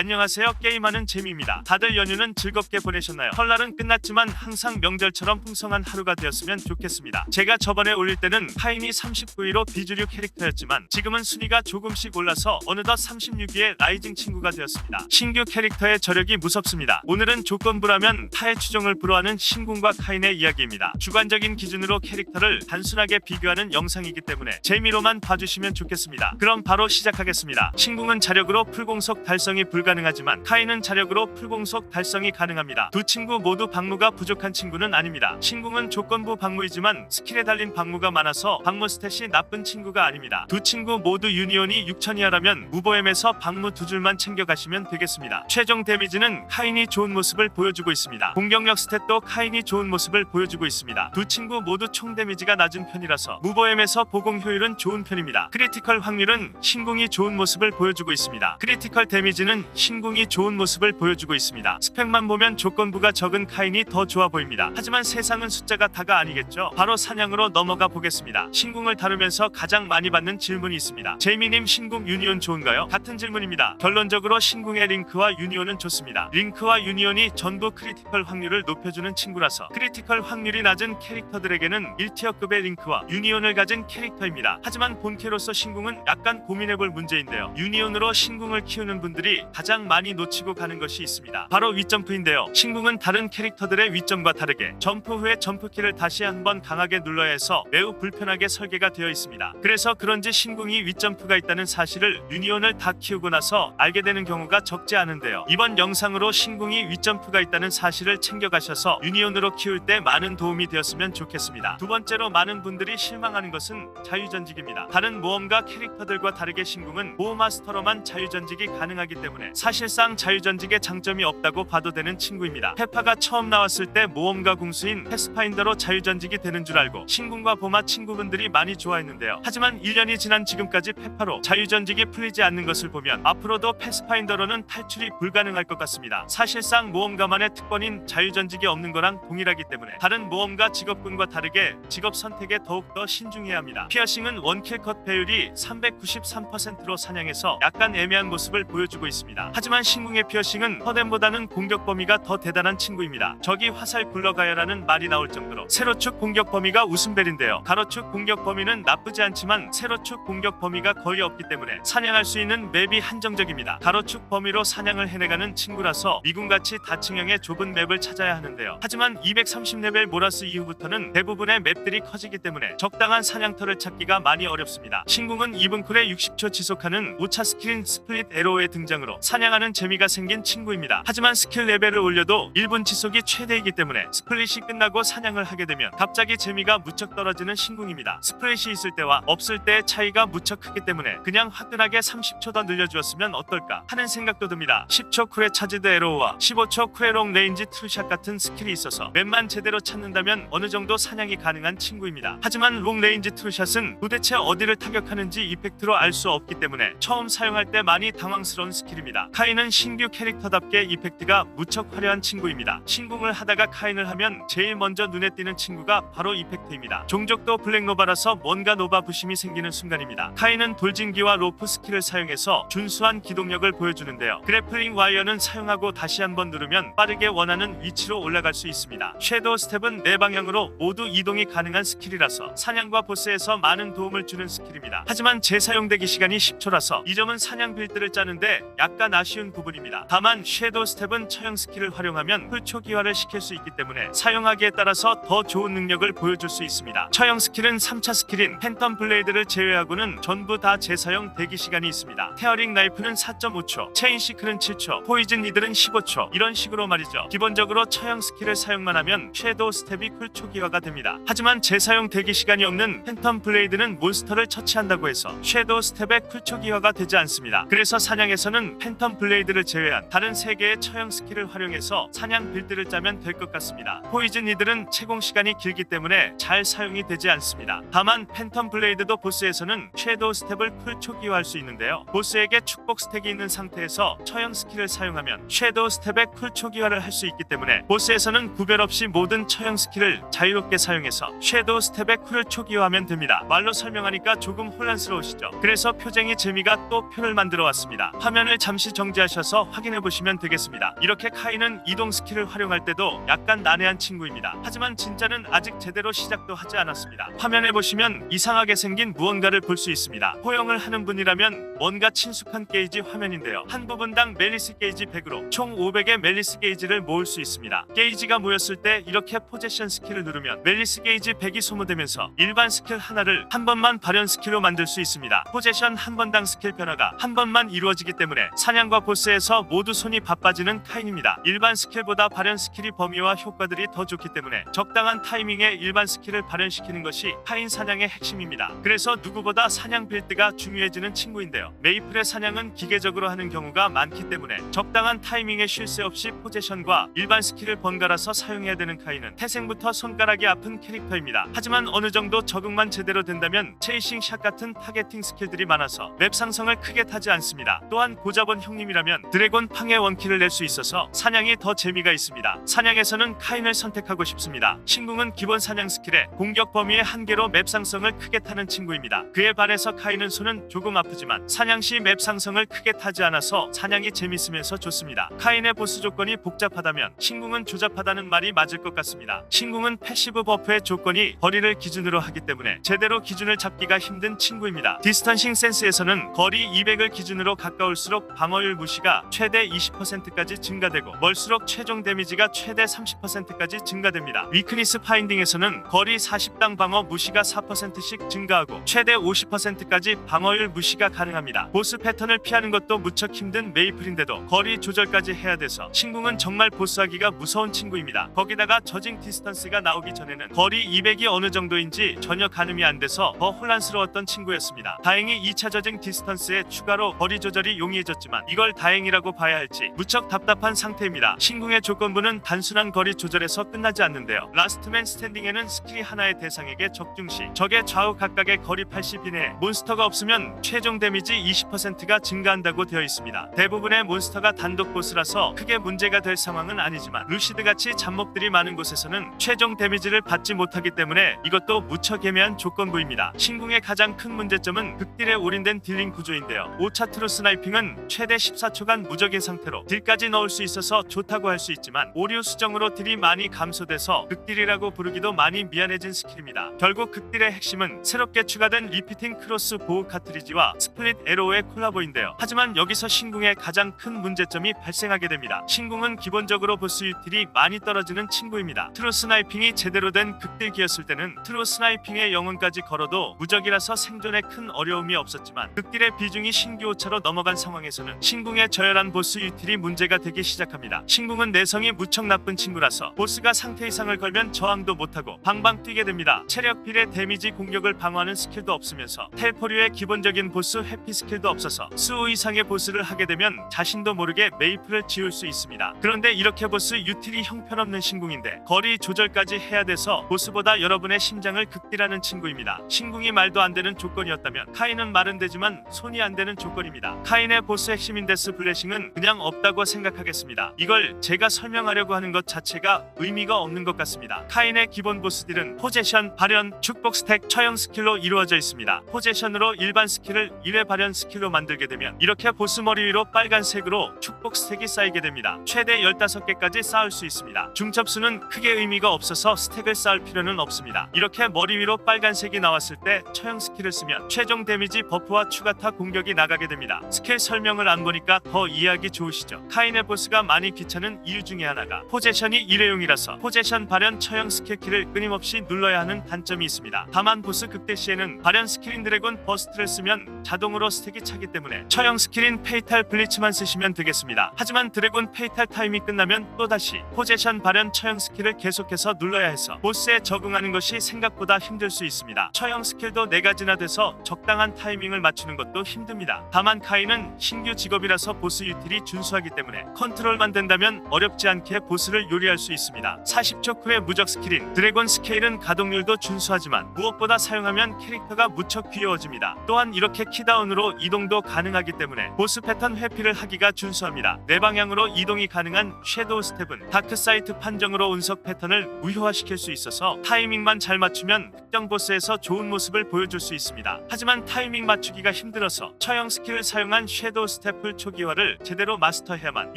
안녕하세요. 게임하는 재미입니다. 다들 연휴는 즐겁게 보내셨나요? 설날은 끝났지만 항상 명절처럼 풍성한 하루가 되었으면 좋겠습니다. 제가 저번에 올릴 때는 카인이 39위로 비주류 캐릭터였지만 지금은 순위가 조금씩 올라서 어느덧 36위의 라이징 친구가 되었습니다. 신규 캐릭터의 저력이 무섭습니다. 오늘은 조건부라면 타의 추종을 불허하는 신궁과 카인의 이야기입니다. 주관적인 기준으로 캐릭터를 단순하게 비교하는 영상이기 때문에 재미로만 봐주시면 좋겠습니다. 그럼 바로 시작하겠습니다. 신궁은 자력으로 풀공속 달성이 불가 능하지만 카인은 자력으로 풀공속 달성이 가능합니다. 두 친구 모두 방무가 부족한 친구는 아닙니다. 신궁은 조건부 방무이지만 스킬에 달린 방무가 많아서 방무 스탯이 나쁜 친구가 아닙니다. 두 친구 모두 유니온이 6천 이하라면 무보엠에서 방무 두 줄만 챙겨가시면 되겠습니다. 최종 데미지는 카인이 좋은 모습을 보여주고 있습니다. 공격력 스탯도 카인이 좋은 모습을 보여주고 있습니다. 두 친구 모두 총 데미지가 낮은 편이라서 무보엠에서 보공 효율은 좋은 편입니다. 크리티컬 확률은 신궁이 좋은 모습을 보여주고 있습니다. 크리티컬 데미지는 신궁이 좋은 모습을 보여주고 있습니다. 스펙만 보면 조건부가 적은 카인이 더 좋아 보입니다. 하지만 세상은 숫자가 다가 아니겠죠. 바로 사냥으로 넘어가 보겠습니다. 신궁을 다루면서 가장 많이 받는 질문이 있습니다. 제이미님 신궁 유니온 좋은가요? 같은 질문입니다. 결론적으로 신궁의 링크와 유니온은 좋습니다. 링크와 유니온이 전부 크리티컬 확률을 높여주는 친구라서 크리티컬 확률이 낮은 캐릭터들에게는 1티어급의 링크와 유니온을 가진 캐릭터입니다. 하지만 본캐로서 신궁은 약간 고민해볼 문제인데요. 유니온으로 신궁을 키우는 분들이 가장 많이 놓치고 가는 것이 있습니다. 바로 위점프인데요. 신궁은 다른 캐릭터들의 위점과 다르게 점프 후에 점프키를 다시 한번 강하게 눌러야 해서 매우 불편하게 설계가 되어 있습니다. 그래서 그런지 신궁이 위점프가 있다는 사실을 유니온을 다 키우고 나서 알게 되는 경우가 적지 않은데요. 이번 영상으로 신궁이 위점프가 있다는 사실을 챙겨가셔서 유니온으로 키울 때 많은 도움이 되었으면 좋겠습니다. 두 번째로 많은 분들이 실망하는 것은 자유전직입니다. 다른 모험가 캐릭터들과 다르게 신궁은 모마스터로만 자유전직이 가능하기 때문에 사실상 자유전직의 장점이 없다고 봐도 되는 친구입니다. 페파가 처음 나왔을 때 모험가 궁수인 패스파인더로 자유전직이 되는 줄 알고 신궁과 보마 친구분들이 많이 좋아했는데요. 하지만 1년이 지난 지금까지 페파로 자유전직이 풀리지 않는 것을 보면 앞으로도 패스파인더로는 탈출이 불가능할 것 같습니다. 사실상 모험가만의 특권인 자유전직이 없는 거랑 동일하기 때문에 다른 모험가 직업군과 다르게 직업 선택에 더욱더 신중해야 합니다. 피어싱은 원킬 컷 배율이 393%로 사냥해서 약간 애매한 모습을 보여주고 있습니다. 하지만 신궁의 피어싱은 허뎀보다는 공격 범위가 더 대단한 친구입니다. 적이 화살 굴러가야라는 말이 나올 정도로 세로축 공격 범위가 웃음벨인데요. 가로축 공격 범위는 나쁘지 않지만 세로축 공격 범위가 거의 없기 때문에 사냥할 수 있는 맵이 한정적입니다. 가로축 범위로 사냥을 해내가는 친구라서 미군같이 다층형의 좁은 맵을 찾아야 하는데요. 하지만 230레벨 모라스 이후부터는 대부분의 맵들이 커지기 때문에 적당한 사냥터를 찾기가 많이 어렵습니다. 신궁은 2분 쿨에 60초 지속하는 5차 스킬인 스플릿 에로의 등장으로 사냥하는 재미가 생긴 친구입니다. 하지만 스킬 레벨을 올려도 1분 지속이 최대이기 때문에 스플릿이 끝나고 사냥을 하게 되면 갑자기 재미가 무척 떨어지는 신궁입니다. 스플릿이 있을 때와 없을 때의 차이가 무척 크기 때문에 그냥 화끈하게 30초 더 늘려주었으면 어떨까 하는 생각도 듭니다. 10초 쿨의 차지드 에로우와 15초 쿨의 롱 레인지 트루샷 같은 스킬이 있어서 맵만 제대로 찾는다면 어느 정도 사냥이 가능한 친구입니다. 하지만 롱 레인지 트루샷은 도대체 어디를 타격하는지 이펙트로 알 수 없기 때문에 처음 사용할 때 많이 당황스러운 스킬입니다. 카인은 신규 캐릭터답게 이펙트가 무척 화려한 친구입니다. 신궁을 하다가 카인을 하면 제일 먼저 눈에 띄는 친구가 바로 이펙트입니다. 종족도 블랙노바라서 뭔가 노바 부심이 생기는 순간입니다. 카인은 돌진기와 로프 스킬을 사용해서 준수한 기동력을 보여주는데요. 그래플링 와이어는 사용하고 다시 한번 누르면 빠르게 원하는 위치로 올라갈 수 있습니다. 섀도우 스텝은 네 방향으로 모두 이동이 가능한 스킬이라서 사냥과 보스에서 많은 도움을 주는 스킬입니다. 하지만 재사용되기 시간이 10초라서 이 점은 사냥 빌드를 짜는데 약간 아쉬운 부분입니다. 다만 섀도우 스텝은 처형 스킬을 활용하면 풀초기화를 시킬 수 있기 때문에 사용하기에 따라서 더 좋은 능력을 보여줄 수 있습니다. 처형 스킬은 3차 스킬인 팬텀 블레이드를 제외하고는 전부 다 재사용 대기 시간이 있습니다. 테어링 나이프는 4.5초, 체인 시클은 7초, 포이즌 니들은 15초 이런 식으로 말이죠. 기본적으로 처형 스킬을 사용만 하면 섀도우 스텝이 쿨초기화가 됩니다. 하지만 재사용 대기 시간이 없는 팬텀 블레이드는 몬스터를 처치한다고 해서 섀도우 스텝의 쿨초기화가 되지 않습니다. 그래서 사냥에서는 팬텀 블레이드를 제외한 다른 3개의 처형 스킬을 활용해서 사냥 빌드를 짜면 될 것 같습니다. 포이즌 니들은 채공 시간이 길기 때문에 잘 사용이 되지 않습니다. 다만 팬텀 블레이드도 보스에서는 섀도우 스텝을 쿨초기화할 수 있는데요. 보스에게 축복 스택이 있는 상태에서 처형 스킬을 사용하면 섀도우 스텝의 쿨초기화를 할 수 있기 때문에 보스에서는 구별 없이 모든 처형 스킬을 자유롭게 사용해서 섀도우 스텝의 쿨을 초기화하면 됩니다. 말로 설명하니까 조금 혼란스러우시죠? 그래서 표쟁이 재미가 또 표를 만들어 왔습니다. 화면을 잠시 잠시 정지하셔서 확인해 보시면 되겠습니다. 이렇게 카이는 이동 스킬을 활용할 때도 약간 난해한 친구입니다. 하지만 진짜는 아직 제대로 시작도 하지 않았습니다. 화면에 보시면 이상하게 생긴 무언가를 볼 수 있습니다. 호영을 하는 분이라면 뭔가 친숙한 게이지 화면인데요. 한 부분당 멜리스 게이지 100으로 총 500의 멜리스 게이지를 모을 수 있습니다. 게이지가 모였을 때 이렇게 포제션 스킬을 누르면 멜리스 게이지 100이 소모되면서 일반 스킬 하나를 한 번만 발현 스킬로 만들 수 있습니다. 포제션 한 번당 스킬 변화가 한 번만 이루어지기 때문에 사냥과 보스에서 모두 손이 바빠지는 카인입니다. 일반 스킬보다 발현 스킬이 범위와 효과들이 더 좋기 때문에 적당한 타이밍에 일반 스킬을 발현시키는 것이 카인 사냥의 핵심입니다. 그래서 누구보다 사냥 빌드가 중요해지는 친구인데요. 메이플의 사냥은 기계적으로 하는 경우가 많기 때문에 적당한 타이밍에 쉴 새 없이 포제션과 일반 스킬을 번갈아서 사용해야 되는 카인은 태생부터 손가락이 아픈 캐릭터입니다. 하지만 어느 정도 적응만 제대로 된다면 체이싱 샷 같은 타겟팅 스킬들이 많아서 맵 상성을 크게 타지 않습니다. 또한 고자본 형님이라면 드래곤 팡의 원킬을 낼수 있어서 사냥이 더 재미가 있습니다. 사냥에서는 카인을 선택하고 싶습니다. 신궁은 기본 사냥 스킬에 공격 범위의 한계로 맵 상성을 크게 타는 친구입니다. 그에 반해서 카인은 손은 조금 아프지만 사냥 시 맵 상성을 크게 타지 않아서 사냥이 재밌으면서 좋습니다. 카인의 보스 조건이 복잡하다면 신궁은 조잡하다는 말이 맞을 것 같습니다. 신궁은 패시브 버프의 조건이 거리를 기준으로 하기 때문에 제대로 기준을 잡기가 힘든 친구입니다. 디스턴싱 센스에서는 거리 200을 기준으로 가까울수록 방어 율 무시가 최대 20%까지 증가되고 멀수록 최종 데미지가 최대 30%까지 증가됩니다. 위크니스 파인딩에서는 거리 40당 방어 무시가 4%씩 증가하고 최대 50%까지 방어율 무시가 가능합니다. 보스 패턴을 피하는 것도 무척 힘든 메이플인데도 거리 조절까지 해야 돼서 친구는 정말 보스하기가 무서운 친구입니다. 거기다가 저징 디스턴스가 나오기 전에는 거리 200이 어느 정도인지 전혀 가늠이 안 돼서 더 혼란스러웠던 친구였습니다. 다행히 2차 저징 디스턴스에 추가로 거리 조절이 용이해졌지만 이걸 다행이라고 봐야 할지 무척 답답한 상태입니다. 신궁의 조건부는 단순한 거리 조절에서 끝나지 않는데요. 라스트맨 스탠딩에는 스킬이 하나의 대상에게 적중 시 적의 좌우 각각의 거리 80 이내에 몬스터가 없으면 최종 데미지 20%가 증가한다고 되어 있습니다. 대부분의 몬스터가 단독 보스라서 크게 문제가 될 상황은 아니지만 루시드 같이 잡목들이 많은 곳에서는 최종 데미지를 받지 못하기 때문에 이것도 무척 애매한 조건부입니다. 신궁의 가장 큰 문제점은 극딜에 올인된 딜링 구조인데요. 5차 트루 스나이핑은 최대 14초간 무적인 상태로 딜까지 넣을 수 있어서 좋다고 할 수 있지만 오류 수정으로 딜이 많이 감소돼서 극딜이라고 부르기도 많이 미안해진 스킬입니다. 결국 극딜의 핵심은 새롭게 추가된 리피팅 크로스 보호 카트리지와 스플릿 에로의 콜라보인데요. 하지만 여기서 신궁의 가장 큰 문제점이 발생하게 됩니다. 신궁은 기본적으로 보스 유틸이 많이 떨어지는 친구입니다. 트루 스나이핑이 제대로 된 극딜기였을 때는 트루 스나이핑의 영혼까지 걸어도 무적이라서 생존에 큰 어려움이 없었지만 극딜의 비중이 신규 5차로 넘어간 상황에서는 신궁의 저열한 보스 유틸이 문제가 되기 시작합니다. 신궁은 내성이 무척 나쁜 친구라서 보스가 상태 이상을 걸면 저항도 못하고 방방 뛰게 됩니다. 체력 필의 데미지 공격을 방어하는 스킬도 없으면서 텔포류의 기본적인 보스 회피 스킬도 없어서 수호 이상의 보스를 하게 되면 자신도 모르게 메이플을 지울 수 있습니다. 그런데 이렇게 보스 유틸이 형편없는 신궁인데 거리 조절까지 해야 돼서 보스보다 여러분의 심장을 극딜하는 친구입니다. 신궁이 말도 안 되는 조건이었다면 카인은 말은 되지만 손이 안 되는 조건입니다. 카인의 보스 핵심 인 데스 블레싱은 그냥 없다고 생각하겠습니다. 이걸 제가 설명하려고 하는 것 자체가 의미가 없는 것 같습니다. 카인의 기본 보스들은 포제션, 발현, 축복 스택, 처형 스킬로 이루어져 있습니다. 포제션으로 일반 스킬을 1회 발현 스킬로 만들게 되면 이렇게 보스 머리 위로 빨간색으로 축복 스택이 쌓이게 됩니다. 최대 15개까지 쌓을 수 있습니다. 중첩수는 크게 의미가 없어서 스택을 쌓을 필요는 없습니다. 이렇게 머리 위로 빨간색이 나왔을 때 처형 스킬을 쓰면 최종 데미지 버프와 추가타 공격이 나가게 됩니다. 스킬 설명을 안 보니까 더 이해하기 좋으시죠? 카인의 보스가 많이 귀찮은 이유 중에 하나가 포제션이 일회용이라서 포제션 발현 처형 스킬 키를 끊임없이 눌러야 하는 단점이 있습니다. 다만 보스 극대 시에는 발현 스킬인 드래곤 버스트를 쓰면 자동으로 스택이 차기 때문에 처형 스킬인 페이탈 블리츠만 쓰시면 되겠습니다. 하지만 드래곤 페이탈 타임이 끝나면 또다시 포제션 발현 처형 스킬을 계속해서 눌러야 해서 보스에 적응하는 것이 생각보다 힘들 수 있습니다. 처형 스킬도 4가지나 돼서 적당한 타이밍을 맞추는 것도 힘듭니다. 다만 카이는 신규 직업이라서 보스 유틸이 준수하기 때문에 컨트롤만 된다면 어렵지 않게 보스를 요리할 수 있습니다. 40초 후에 무적 스킬인 드래곤 스케일은 가동률도 준수하지만 무엇보다 사용하면 캐릭터가 무척 귀여워집니다. 또한 이렇게 키다운으로 이동도 가능하기 때문에 보스 패턴 회피를 하기가 준수합니다. 네 방향으로 이동이 가능한 섀도우 스텝은 다크사이트 판정으로 운석 패턴을 무효화시킬 수 있어서 타이밍만 잘 맞추면 특정 보스에서 좋은 모습을 보여줄 수 있습니다. 하지만 타이밍 맞추기가 힘들어서 처형 스킬을 사용한 섀도우 스텝 풀 초기화를 제대로 마스터해야만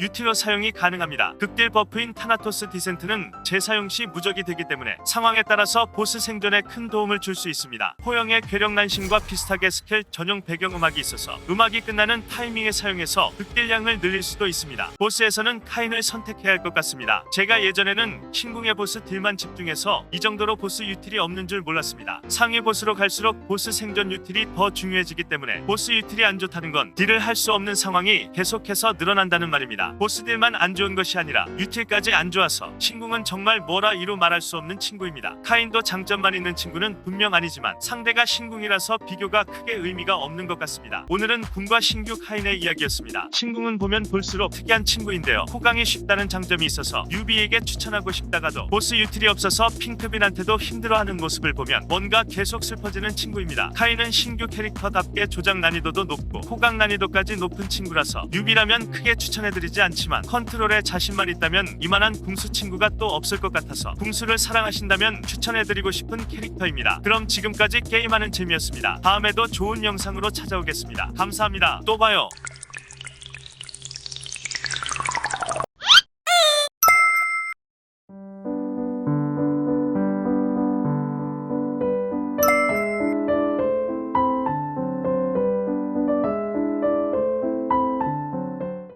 유틸로 사용이 가능합니다. 극딜 버프인 타나토스 디센트는 재사용 시 무적이 되기 때문에 상황에 따라서 보스 생존에 큰 도움을 줄 수 있습니다. 호영의 괴력난심과 비슷하게 스킬 전용 배경음악이 있어서 음악이 끝나는 타이밍에 사용해서 극딜량을 늘릴 수도 있습니다. 보스에서는 카인을 선택해야 할 것 같습니다. 제가 예전에는 신궁의 보스 딜만 집중해서 이 정도로 보스 유틸이 없는 줄 몰랐습니다. 상위 보스로 갈수록 보스 생존 유틸이 더 중요해지기 때문에 보스 유틸이 안 좋다는 건 딜을 할 수 없는 상황 이 계속해서 늘어난다는 말입니다. 보스 딜만 안 좋은 것이 아니라 유틸까지 안 좋아서 신궁은 정말 뭐라 이루 말할 수 없는 친구입니다. 카인도 장점만 있는 친구는 분명 아니지만 상대가 신궁이라서 비교가 크게 의미가 없는 것 같습니다. 오늘은 궁과 신규 카인의 이야기였습니다. 신궁은 보면 볼수록 특이한 친구인데요. 호강이 쉽다는 장점이 있어서 유비에게 추천하고 싶다가도 보스 유틸이 없어서 핑크빈한테도 힘들어하는 모습을 보면 뭔가 계속 슬퍼지는 친구입니다. 카인은 신규 캐릭터답게 조작 난이도도 높고 호강 난이도까지 높은 친구라서 유비라면 크게 추천해드리지 않지만 컨트롤에 자신만 있다면 이만한 궁수 친구가 또 없을 것 같아서 궁수를 사랑하신다면 추천해드리고 싶은 캐릭터입니다. 그럼 지금까지 게임하는 재미였습니다. 다음에도 좋은 영상으로 찾아오겠습니다. 감사합니다. 또 봐요.